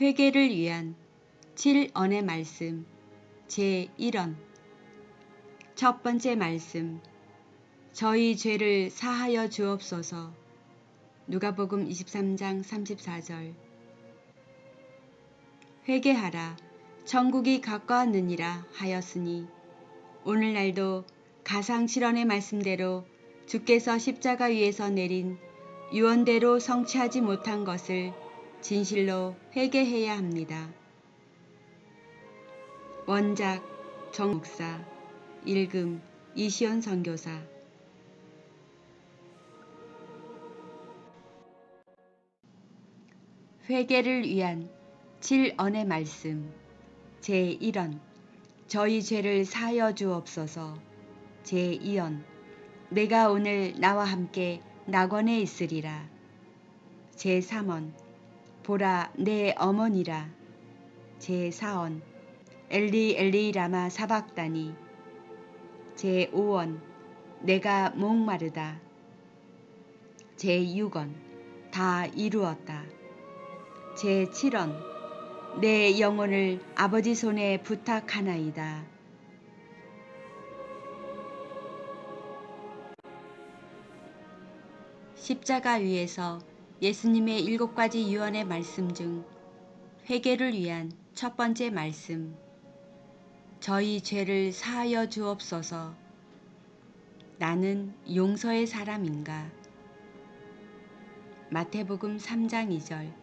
회개를 위한 7언의 말씀 제1원 첫 번째 말씀 저희 죄를 사하여 주옵소서. 누가복음 23장 34절. 회개하라 천국이 가까웠느니라 하였으니 오늘날도 가상 7언의 말씀대로 주께서 십자가 위에서 내린 유언대로 성취하지 못한 것을 진실로 회개해야 합니다. 원작 정목사 읽음 이시연 선교사. 회개를 위한 7언의 말씀 제1원 저희 죄를 사여 주옵소서. 제2원 내가 오늘 나와 함께 낙원에 있으리라. 제3원 보라 내 어머니라. 제4원 엘리 엘리 라마 사박다니. 제5원 내가 목마르다. 제6원 다 이루었다. 제7원 내 영혼을 아버지 손에 부탁하나이다. 십자가 위에서 예수님의 일곱 가지 유언의 말씀 중 회개를 위한 첫 번째 말씀. 저희 죄를 사하여 주옵소서. 나는 용서의 사람인가? 마태복음 3장 2절.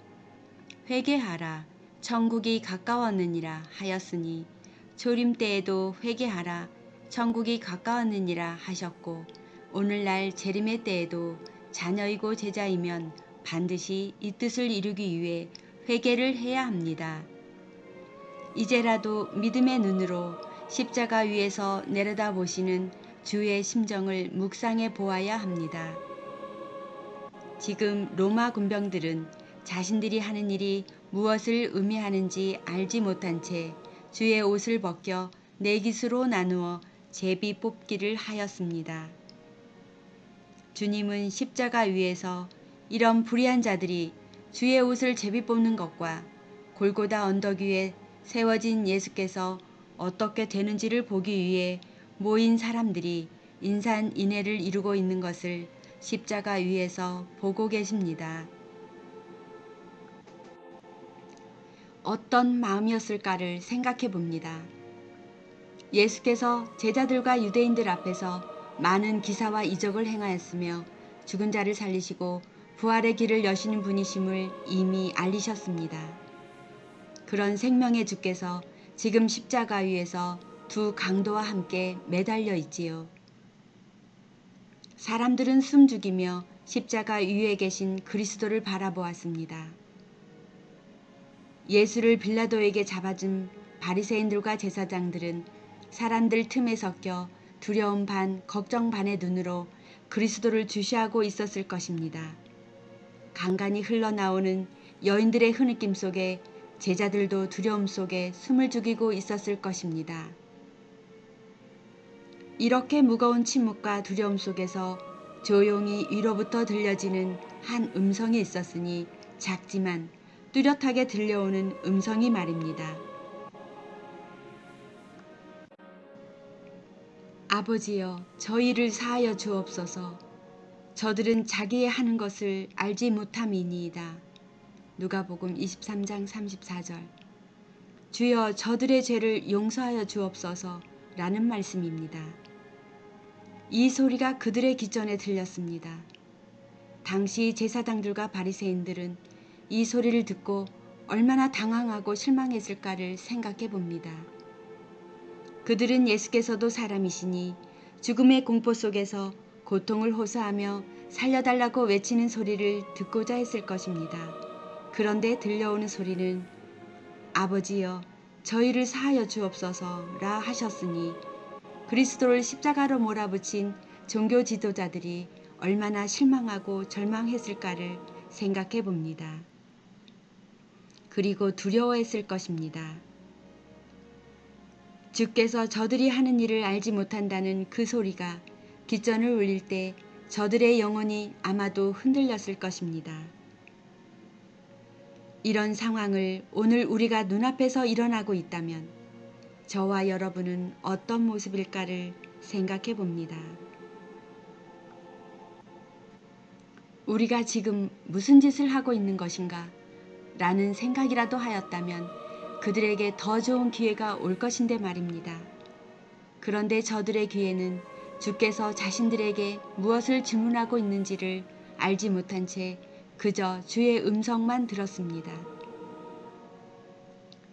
회개하라. 천국이 가까웠느니라 하였으니 조림 때에도 회개하라. 천국이 가까웠느니라 하셨고 오늘날 재림의 때에도 자녀이고 제자이면 반드시 이 뜻을 이루기 위해 회개를 해야 합니다. 이제라도 믿음의 눈으로 십자가 위에서 내려다 보시는 주의 심정을 묵상해 보아야 합니다. 지금 로마 군병들은 자신들이 하는 일이 무엇을 의미하는지 알지 못한 채 주의 옷을 벗겨 네 깃으로 나누어 제비 뽑기를 하였습니다. 주님은 십자가 위에서 이런 불의한 자들이 주의 옷을 제비 뽑는 것과 골고다 언덕 위에 세워진 예수께서 어떻게 되는지를 보기 위해 모인 사람들이 인산 인해를 이루고 있는 것을 십자가 위에서 보고 계십니다. 어떤 마음이었을까를 생각해 봅니다. 예수께서 제자들과 유대인들 앞에서 많은 기사와 이적을 행하였으며 죽은 자를 살리시고 부활의 길을 여시는 분이심을 이미 알리셨습니다. 그런 생명의 주께서 지금 십자가 위에서 두 강도와 함께 매달려 있지요. 사람들은 숨죽이며 십자가 위에 계신 그리스도를 바라보았습니다. 예수를 빌라도에게 잡아준 바리새인들과 제사장들은 사람들 틈에 섞여 두려움 반 걱정 반의 눈으로 그리스도를 주시하고 있었을 것입니다. 간간히 흘러나오는 여인들의 흐느낌 속에 제자들도 두려움 속에 숨을 죽이고 있었을 것입니다. 이렇게 무거운 침묵과 두려움 속에서 조용히 위로부터 들려지는 한 음성이 있었으니 작지만 뚜렷하게 들려오는 음성이 말입니다. 아버지여 저희를 사하여 주옵소서. 저들은 자기의 하는 것을 알지 못함이니이다. 누가복음 23장 34절. 주여 저들의 죄를 용서하여 주옵소서 라는 말씀입니다. 이 소리가 그들의 기전에 들렸습니다. 당시 제사장들과 바리새인들은 이 소리를 듣고 얼마나 당황하고 실망했을까를 생각해 봅니다. 그들은 예수께서도 사람이시니 죽음의 공포 속에서 고통을 호소하며 살려달라고 외치는 소리를 듣고자 했을 것입니다. 그런데 들려오는 소리는 아버지여 저희를 사하여 주옵소서라 하셨으니 그리스도를 십자가로 몰아붙인 종교 지도자들이 얼마나 실망하고 절망했을까를 생각해 봅니다. 그리고 두려워했을 것입니다. 주께서 저들이 하는 일을 알지 못한다는 그 소리가 기전을 울릴 때 저들의 영혼이 아마도 흔들렸을 것입니다. 이런 상황을 오늘 우리가 눈앞에서 일어나고 있다면 저와 여러분은 어떤 모습일까를 생각해 봅니다. 우리가 지금 무슨 짓을 하고 있는 것인가? 라는 생각이라도 하였다면 그들에게 더 좋은 기회가 올 것인데 말입니다. 그런데 저들의 귀에는 주께서 자신들에게 무엇을 질문하고 있는지를 알지 못한 채 그저 주의 음성만 들었습니다.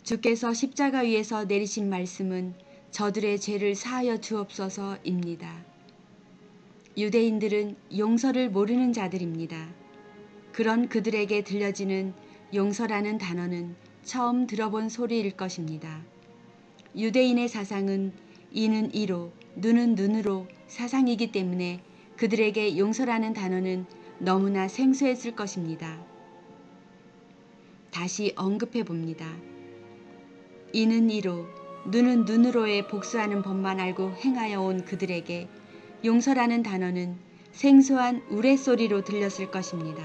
주께서 십자가 위에서 내리신 말씀은 저들의 죄를 사하여 주옵소서입니다. 유대인들은 용서를 모르는 자들입니다. 그런 그들에게 들려지는 용서라는 단어는 처음 들어본 소리일 것입니다. 유대인의 사상은 이는 이로, 눈은 눈으로 사상이기 때문에 그들에게 용서라는 단어는 너무나 생소했을 것입니다. 다시 언급해 봅니다. 이는 이로, 눈은 눈으로의 복수하는 법만 알고 행하여 온 그들에게 용서라는 단어는 생소한 우레소리로 들렸을 것입니다.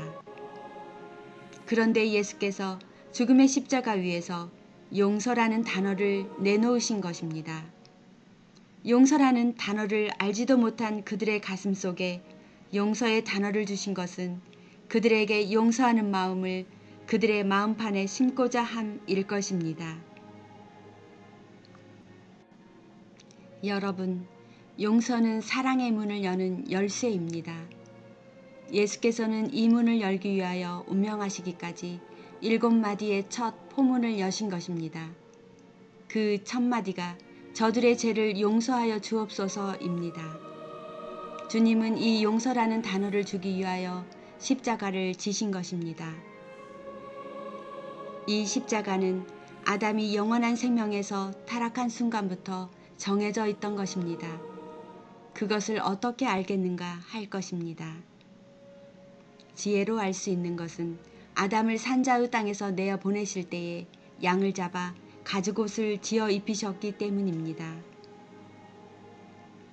그런데 예수께서 죽음의 십자가 위에서 용서라는 단어를 내놓으신 것입니다. 용서라는 단어를 알지도 못한 그들의 가슴 속에 용서의 단어를 주신 것은 그들에게 용서하는 마음을 그들의 마음판에 심고자 함일 것입니다. 여러분, 용서는 사랑의 문을 여는 열쇠입니다. 예수께서는 이 문을 열기 위하여 운명하시기까지 일곱 마디의 첫 포문을 여신 것입니다. 그 첫 마디가 저들의 죄를 용서하여 주옵소서입니다. 주님은 이 용서라는 단어를 주기 위하여 십자가를 지신 것입니다. 이 십자가는 아담이 영원한 생명에서 타락한 순간부터 정해져 있던 것입니다. 그것을 어떻게 알겠는가 할 것입니다. 지혜로 알 수 있는 것은 아담을 산자의 땅에서 내어 보내실 때에 양을 잡아 가죽옷을 지어 입히셨기 때문입니다.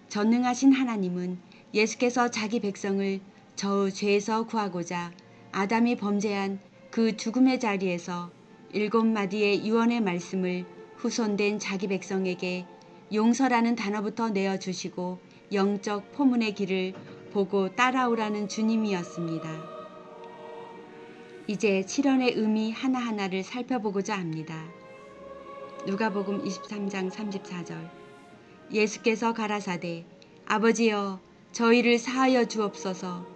전능하신 하나님은 예수께서 자기 백성을 저의 죄에서 구하고자 아담이 범죄한 그 죽음의 자리에서 일곱 마디의 유언의 말씀을 후손된 자기 백성에게 용서라는 단어부터 내어주시고 영적 포문의 길을 보고 따라오라는 주님이었습니다. 이제 7원의 의미 하나하나를 살펴보고자 합니다. 누가복음 23장 34절 예수께서 가라사대 아버지여 저희를 사하여 주옵소서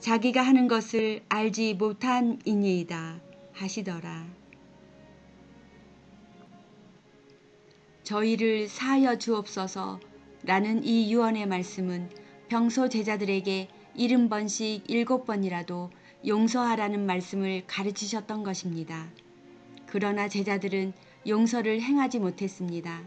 자기가 하는 것을 알지 못한 이니이다 하시더라. 저희를 사하여 주옵소서 라는 이 유언의 말씀은 평소 제자들에게 일흔 번씩 일곱 번이라도 용서하라는 말씀을 가르치셨던 것입니다. 그러나 제자들은 용서를 행하지 못했습니다.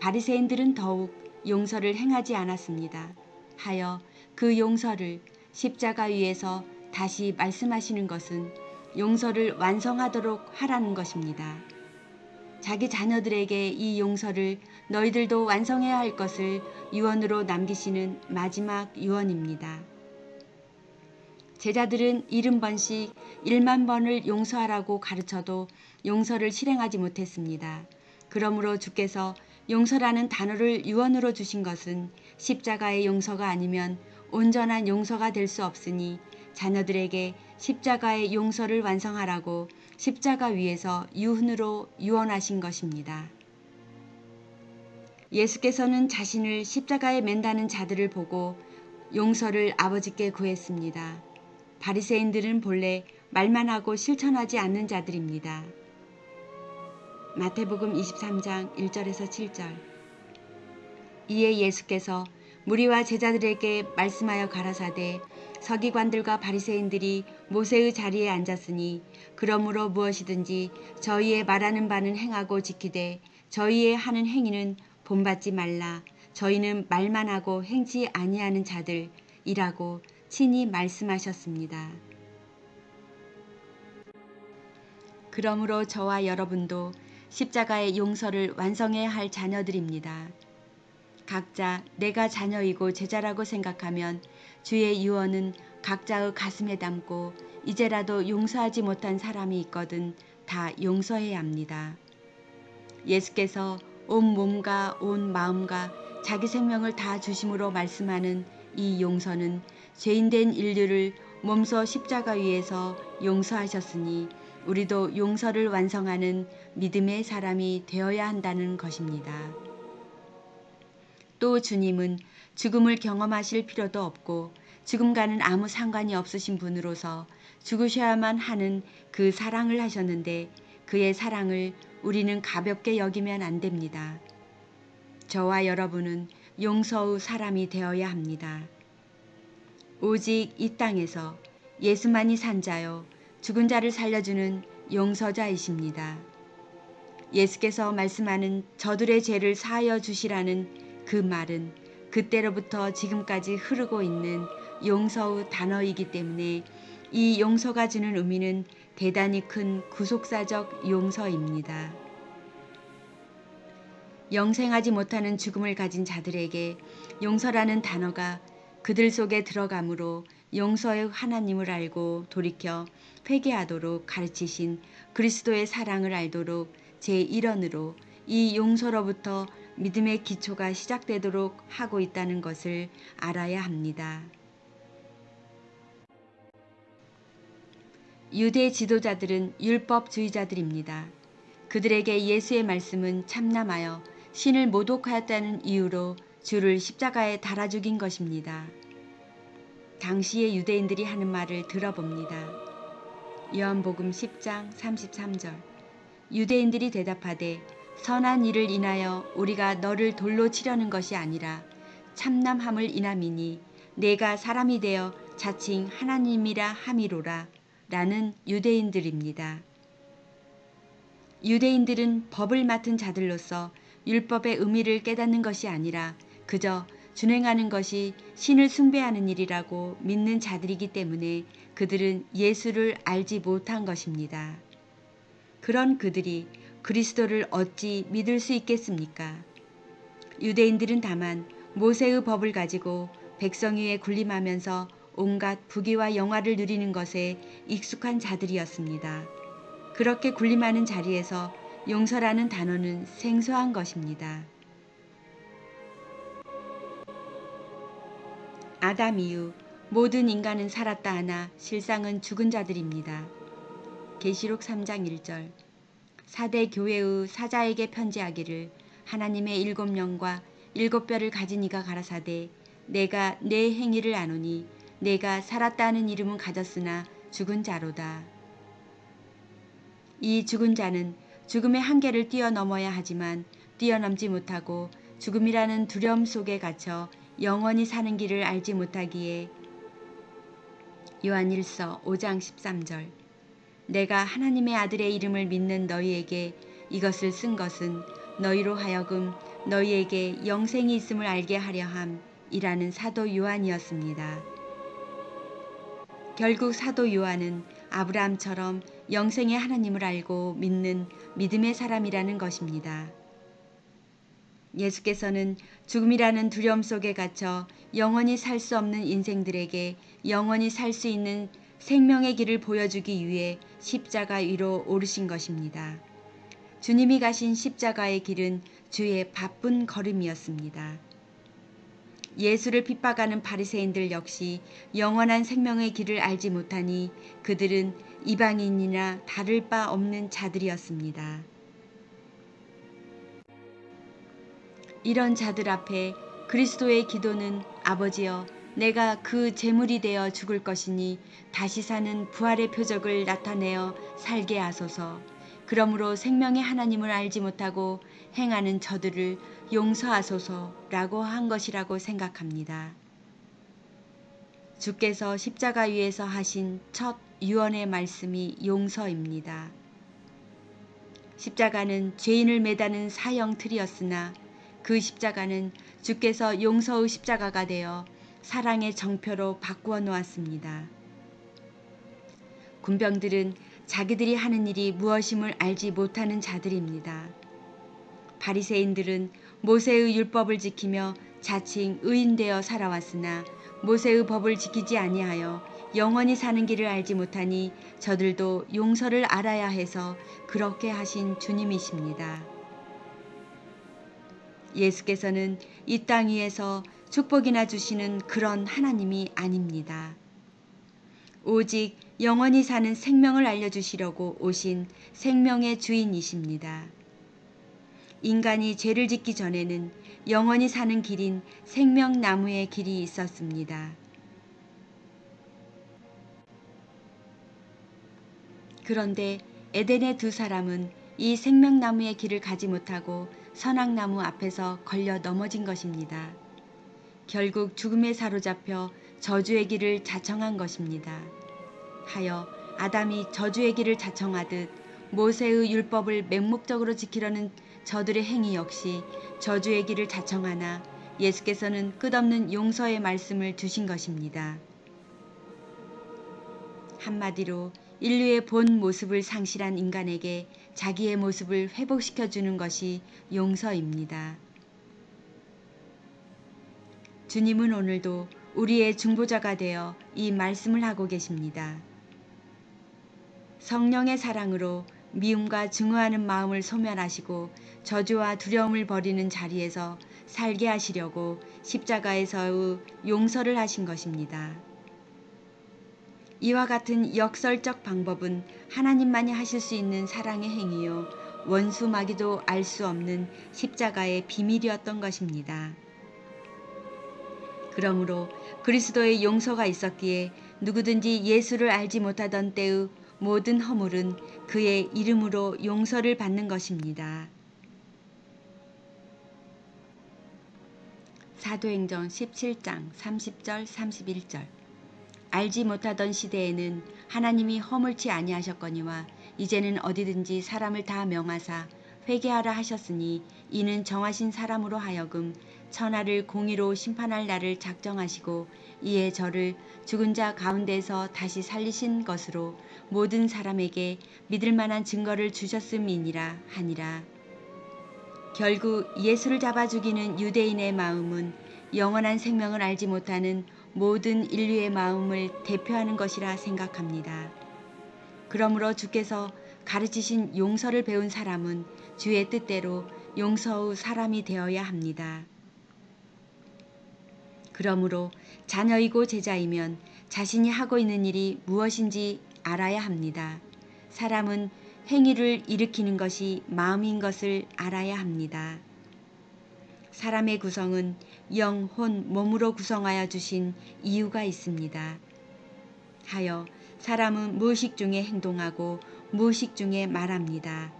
바리새인들은 더욱 용서를 행하지 않았습니다. 하여 그 용서를 십자가 위에서 다시 말씀하시는 것은 용서를 완성하도록 하라는 것입니다. 자기 자녀들에게 이 용서를 너희들도 완성해야 할 것을 유언으로 남기시는 마지막 유언입니다. 제자들은 일흔 번씩 일만 번을 용서하라고 가르쳐도 용서를 실행하지 못했습니다. 그러므로 주께서 용서라는 단어를 유언으로 주신 것은 십자가의 용서가 아니면 온전한 용서가 될 수 없으니 자녀들에게 십자가의 용서를 완성하라고 십자가 위에서 유훈으로 유언하신 것입니다. 예수께서는 자신을 십자가에 맨다는 자들을 보고 용서를 아버지께 구했습니다. 바리새인들은 본래 말만 하고 실천하지 않는 자들입니다. 마태복음 23장 1절에서 7절 이에 예수께서 무리와 제자들에게 말씀하여 가라사대 서기관들과 바리새인들이 모세의 자리에 앉았으니 그러므로 무엇이든지 저희의 말하는 바는 행하고 지키되 저희의 하는 행위는 본받지 말라 저희는 말만 하고 행치 아니하는 자들이라고 친히 말씀하셨습니다. 그러므로 저와 여러분도 십자가의 용서를 완성해야 할 자녀들입니다. 각자 내가 자녀이고 제자라고 생각하면 주의 유언은 각자의 가슴에 담고 이제라도 용서하지 못한 사람이 있거든 다 용서해야 합니다. 예수께서 온 몸과 온 마음과 자기 생명을 다 주심으로 말씀하는 이 용서는 죄인된 인류를 몸소 십자가 위에서 용서하셨으니 우리도 용서를 완성하는 믿음의 사람이 되어야 한다는 것입니다. 또 주님은 죽음을 경험하실 필요도 없고 죽음과는 아무 상관이 없으신 분으로서 죽으셔야만 하는 그 사랑을 하셨는데 그의 사랑을 우리는 가볍게 여기면 안 됩니다. 저와 여러분은 용서 의 사람이 되어야 합니다. 오직 이 땅에서 예수만이 산 자요 죽은 자를 살려주는 용서자이십니다. 예수께서 말씀하는 저들의 죄를 사하여 주시라는 그 말은 그때로부터 지금까지 흐르고 있는 용서의 단어이기 때문에 이 용서가 주는 의미는 대단히 큰 구속사적 용서입니다. 영생하지 못하는 죽음을 가진 자들에게 용서라는 단어가 그들 속에 들어가므로 용서의 하나님을 알고 돌이켜 회개하도록 가르치신 그리스도의 사랑을 알도록 제1원으로 이 용서로부터 믿음의 기초가 시작되도록 하고 있다는 것을 알아야 합니다. 유대 지도자들은 율법주의자들입니다. 그들에게 예수의 말씀은 참남하여 신을 모독하였다는 이유로 주를 십자가에 달아 죽인 것입니다. 당시의 유대인들이 하는 말을 들어봅니다. 요한복음 10장 33절 유대인들이 대답하되 선한 일을 인하여 우리가 너를 돌로 치려는 것이 아니라 참남함을 인함이니 내가 사람이 되어 자칭 하나님이라 함이로라 라는 유대인들입니다. 유대인들은 법을 맡은 자들로서 율법의 의미를 깨닫는 것이 아니라 그저 준행하는 것이 신을 숭배하는 일이라고 믿는 자들이기 때문에 그들은 예수를 알지 못한 것입니다. 그런 그들이 그리스도를 어찌 믿을 수 있겠습니까? 유대인들은 다만 모세의 법을 가지고 백성 위에 군림하면서 온갖 부귀와 영화를 누리는 것에 익숙한 자들이었습니다. 그렇게 군림하는 자리에서 용서라는 단어는 생소한 것입니다. 아담 이후 모든 인간은 살았다 하나 실상은 죽은 자들입니다. 계시록 3장 1절 사대 교회의 사자에게 편지하기를 하나님의 일곱 영과 일곱 뼈를 가진 이가 가라사대 내가 내 행위를 아노니 내가 살았다는 이름은 가졌으나 죽은 자로다. 이 죽은 자는 죽음의 한계를 뛰어넘어야 하지만 뛰어넘지 못하고 죽음이라는 두려움 속에 갇혀 영원히 사는 길을 알지 못하기에 요한일서 5장 13절 내가 하나님의 아들의 이름을 믿는 너희에게 이것을 쓴 것은 너희로 하여금 너희에게 영생이 있음을 알게 하려 함이라는 사도 요한이었습니다. 결국 사도 요한은 아브라함처럼 영생의 하나님을 알고 믿는 믿음의 사람이라는 것입니다. 예수께서는 죽음이라는 두려움 속에 갇혀 영원히 살 수 없는 인생들에게 영원히 살 수 있는 생명의 길을 보여주기 위해 십자가 위로 오르신 것입니다. 주님이 가신 십자가의 길은 주의 바쁜 걸음이었습니다. 예수를 핍박하는 바리새인들 역시 영원한 생명의 길을 알지 못하니 그들은 이방인이나 다를 바 없는 자들이었습니다. 이런 자들 앞에 그리스도의 기도는 아버지여 내가 그 제물이 되어 죽을 것이니 다시 사는 부활의 표적을 나타내어 살게 하소서. 그러므로 생명의 하나님을 알지 못하고 행하는 저들을 용서하소서라고 한 것이라고 생각합니다. 주께서 십자가 위에서 하신 첫 유언의 말씀이 용서입니다. 십자가는 죄인을 매다는 사형 틀이었으나 그 십자가는 주께서 용서의 십자가가 되어 사랑의 정표로 바꾸어 놓았습니다. 군병들은 자기들이 하는 일이 무엇임을 알지 못하는 자들입니다. 바리새인들은 모세의 율법을 지키며 자칭 의인되어 살아왔으나 모세의 법을 지키지 아니하여 영원히 사는 길을 알지 못하니 저들도 용서를 알아야 해서 그렇게 하신 주님이십니다. 예수께서는 이 땅 위에서 축복이나 주시는 그런 하나님이 아닙니다. 오직 영원히 사는 생명을 알려주시려고 오신 생명의 주인이십니다. 인간이 죄를 짓기 전에는 영원히 사는 길인 생명나무의 길이 있었습니다. 그런데 에덴의 두 사람은 이 생명나무의 길을 가지 못하고 선악나무 앞에서 걸려 넘어진 것입니다. 결국 죽음에 사로잡혀 저주의 길을 자청한 것입니다. 하여 아담이 저주의 길을 자청하듯 모세의 율법을 맹목적으로 지키려는 저들의 행위 역시 저주의 길을 자청하나 예수께서는 끝없는 용서의 말씀을 주신 것입니다. 한마디로 인류의 본 모습을 상실한 인간에게 자기의 모습을 회복시켜 주는 것이 용서입니다. 주님은 오늘도 우리의 중보자가 되어 이 말씀을 하고 계십니다. 성령의 사랑으로 미움과 증오하는 마음을 소멸하시고 저주와 두려움을 버리는 자리에서 살게 하시려고 십자가에서의 용서를 하신 것입니다. 이와 같은 역설적 방법은 하나님만이 하실 수 있는 사랑의 행위요. 원수 마귀도 알 수 없는 십자가의 비밀이었던 것입니다. 그러므로 그리스도의 용서가 있었기에 누구든지 예수를 알지 못하던 때의 모든 허물은 그의 이름으로 용서를 받는 것입니다. 사도행전 17장 30절 31절 알지 못하던 시대에는 하나님이 허물치 아니하셨거니와 이제는 어디든지 사람을 다 명하사 회개하라 하셨으니 이는 정하신 사람으로 하여금 천하를 공의로 심판할 날을 작정하시고 이에 저를 죽은 자 가운데서 다시 살리신 것으로 모든 사람에게 믿을 만한 증거를 주셨음이니라 하니라. 결국 예수를 잡아 죽이는 유대인의 마음은 영원한 생명을 알지 못하는 모든 인류의 마음을 대표하는 것이라 생각합니다. 그러므로 주께서 가르치신 용서를 배운 사람은 주의 뜻대로 용서의 사람이 되어야 합니다. 그러므로 자녀이고 제자이면 자신이 하고 있는 일이 무엇인지 알아야 합니다. 사람은 행위를 일으키는 것이 마음인 것을 알아야 합니다. 사람의 구성은 영, 혼, 몸으로 구성하여 주신 이유가 있습니다. 하여 사람은 무의식 중에 행동하고 무의식 중에 말합니다.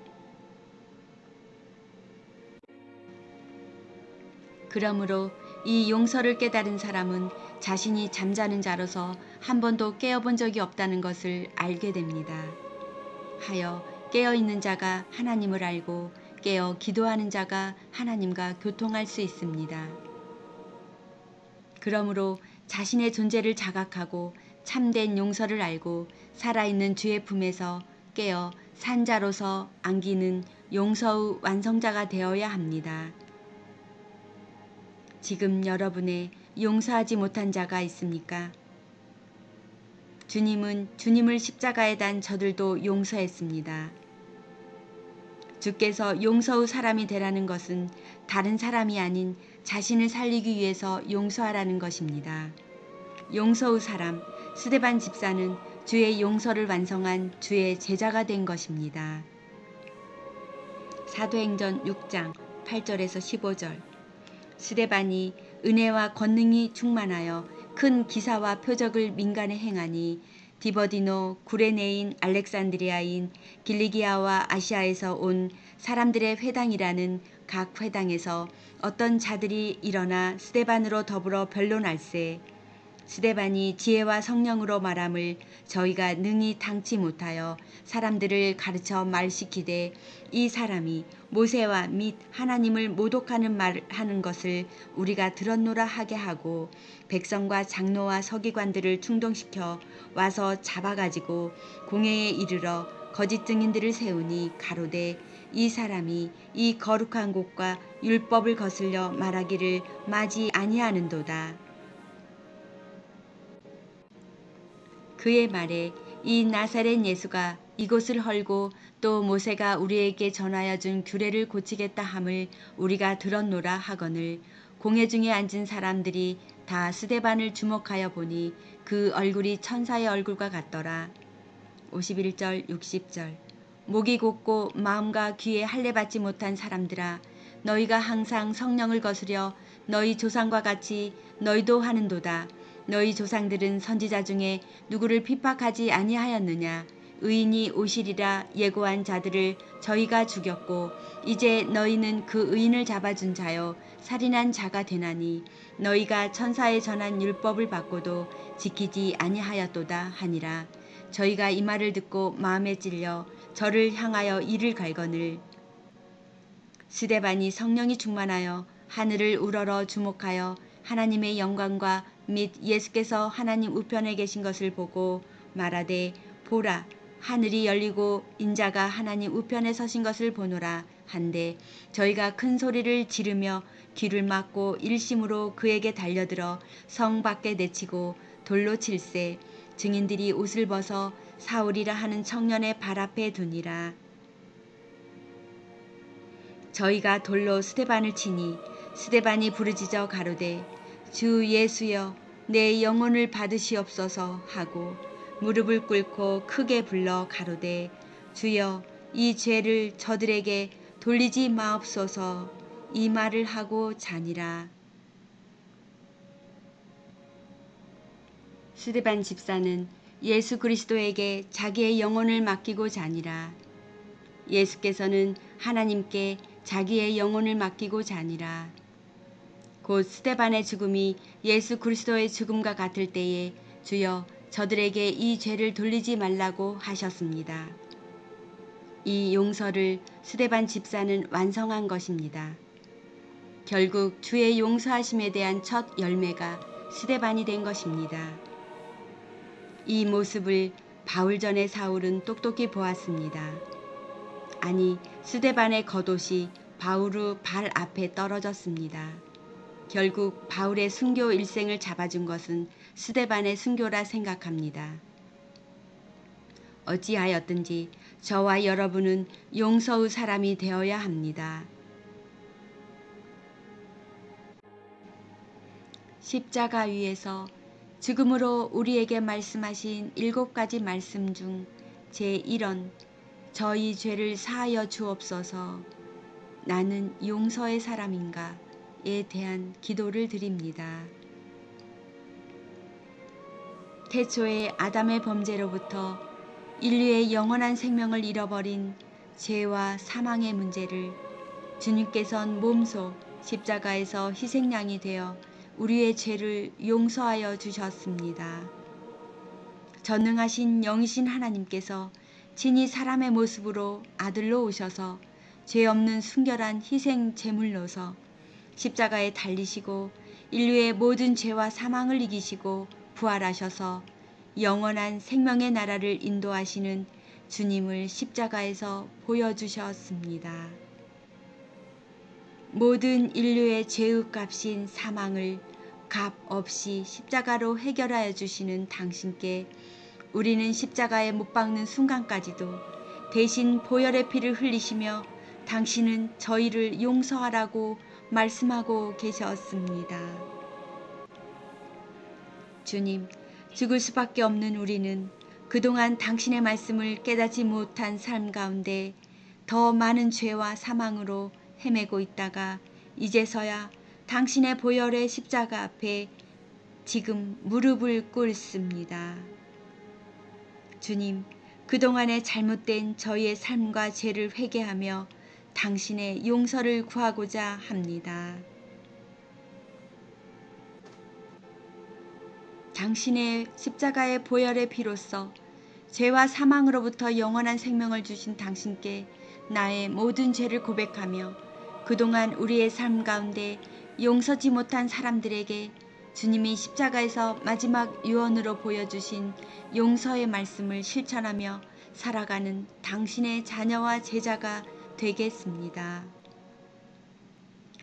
그러므로 이 용서를 깨달은 사람은 자신이 잠자는 자로서 한 번도 깨어본 적이 없다는 것을 알게 됩니다. 하여 깨어있는 자가 하나님을 알고 깨어 기도하는 자가 하나님과 교통할 수 있습니다. 그러므로 자신의 존재를 자각하고 참된 용서를 알고 살아있는 주의 품에서 깨어 산자로서 안기는 용서의 완성자가 되어야 합니다. 지금 여러분의 용서하지 못한 자가 있습니까? 주님은 주님을 십자가에 단 저들도 용서했습니다. 주께서 용서의 사람이 되라는 것은 다른 사람이 아닌 자신을 살리기 위해서 용서하라는 것입니다. 용서의 사람, 스데반 집사는 주의 용서를 완성한 주의 제자가 된 것입니다. 사도행전 6장 8절에서 15절 스데반이 은혜와 권능이 충만하여 큰 기사와 표적을 민간에 행하니 디버디노, 구레네인, 알렉산드리아인, 길리기아와 아시아에서 온 사람들의 회당이라는 각 회당에서 어떤 자들이 일어나 스데반으로 더불어 변론할세 스데반이 지혜와 성령으로 말함을 저희가 능히 당치 못하여 사람들을 가르쳐 말시키되 이 사람이 모세와 및 하나님을 모독하는 말 하는 것을 우리가 들었노라 하게 하고 백성과 장로와 서기관들을 충동시켜 와서 잡아가지고 공회에 이르러 거짓 증인들을 세우니 가로되 이 사람이 이 거룩한 곳과 율법을 거슬려 말하기를 마지 아니하는도다. 그의 말에 이 나사렛 예수가 이곳을 헐고 또 모세가 우리에게 전하여 준 규례를 고치겠다 함을 우리가 들었노라 하거늘 공회 중에 앉은 사람들이 다 스데반을 주목하여 보니 그 얼굴이 천사의 얼굴과 같더라. 51절 60절 목이 곧고 마음과 귀에 할례 받지 못한 사람들아 너희가 항상 성령을 거스려 너희 조상과 같이 너희도 하는도다. 너희 조상들은 선지자 중에 누구를 핍박하지 아니하였느냐 의인이 오시리라 예고한 자들을 저희가 죽였고 이제 너희는 그 의인을 잡아준 자요 살인한 자가 되나니 너희가 천사에 전한 율법을 받고도 지키지 아니하였도다 하니라 저희가 이 말을 듣고 마음에 찔려 저를 향하여 이를 갈거늘. 스데반이 성령이 충만하여 하늘을 우러러 주목하여 하나님의 영광과 및 예수께서 하나님 우편에 계신 것을 보고 말하되 보라 하늘이 열리고 인자가 하나님 우편에 서신 것을 보노라 한데 저희가 큰 소리를 지르며 귀를 막고 일심으로 그에게 달려들어 성 밖에 내치고 돌로 칠세 증인들이 옷을 벗어 사울이라 하는 청년의 발 앞에 두니라 저희가 돌로 스데반을 치니 스데반이 부르짖어 가로되 주 예수여 내 영혼을 받으시옵소서 하고 무릎을 꿇고 크게 불러 가로되 주여 이 죄를 저들에게 돌리지 마옵소서 이 말을 하고 자니라. 스데반 집사는 예수 그리스도에게 자기의 영혼을 맡기고 자니라. 예수께서는 하나님께 자기의 영혼을 맡기고 자니라. 곧 스데반의 죽음이 예수 그리스도의 죽음과 같을 때에 주여 저들에게 이 죄를 돌리지 말라고 하셨습니다. 이 용서를 스데반 집사는 완성한 것입니다. 결국 주의 용서하심에 대한 첫 열매가 스데반이 된 것입니다. 이 모습을 바울 전의 사울은 똑똑히 보았습니다. 아니 스데반의 겉옷이 바울의 발 앞에 떨어졌습니다. 결국 바울의 순교 일생을 잡아준 것은 스데반의 순교라 생각합니다. 어찌하였든지 저와 여러분은 용서의 사람이 되어야 합니다. 십자가 위에서 죽음으로 우리에게 말씀하신 일곱 가지 말씀 중 제1원 저희 죄를 사하여 주옵소서 나는 용서의 사람인가 에 대한 기도를 드립니다. 태초의 아담의 범죄로부터 인류의 영원한 생명을 잃어버린 죄와 사망의 문제를 주님께선 몸소 십자가에서 희생양이 되어 우리의 죄를 용서하여 주셨습니다. 전능하신 영이신 하나님께서 친히 사람의 모습으로 아들로 오셔서 죄 없는 순결한 희생 제물로서 십자가에 달리시고 인류의 모든 죄와 사망을 이기시고 부활하셔서 영원한 생명의 나라를 인도하시는 주님을 십자가에서 보여주셨습니다. 모든 인류의 죄의 값인 사망을 값 없이 십자가로 해결하여 주시는 당신께 우리는 십자가에 못 박는 순간까지도 대신 보혈의 피를 흘리시며 당신은 저희를 용서하라고 말씀하고 계셨습니다. 주님, 죽을 수밖에 없는 우리는 그동안 당신의 말씀을 깨닫지 못한 삶 가운데 더 많은 죄와 사망으로 헤매고 있다가 이제서야 당신의 보혈의 십자가 앞에 지금 무릎을 꿇습니다. 주님, 그동안의 잘못된 저희의 삶과 죄를 회개하며 당신의 용서를 구하고자 합니다. 당신의 십자가의 보혈의 피로써 죄와 사망으로부터 영원한 생명을 주신 당신께 나의 모든 죄를 고백하며 그동안 우리의 삶 가운데 용서지 못한 사람들에게 주님이 십자가에서 마지막 유언으로 보여주신 용서의 말씀을 실천하며 살아가는 당신의 자녀와 제자가 되겠습니다.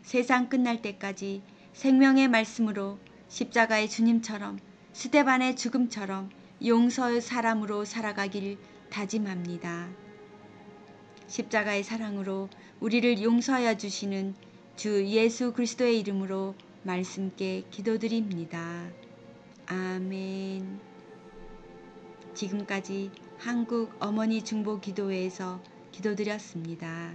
세상 끝날 때까지 생명의 말씀으로 십자가의 주님처럼 스테반의 죽음처럼 용서의 사람으로 살아가길 다짐합니다. 십자가의 사랑으로 우리를 용서하여 주시는 주 예수 그리스도의 이름으로 말씀께 기도드립니다. 아멘. 지금까지 한국 어머니 중보 기도회에서 기도드렸습니다.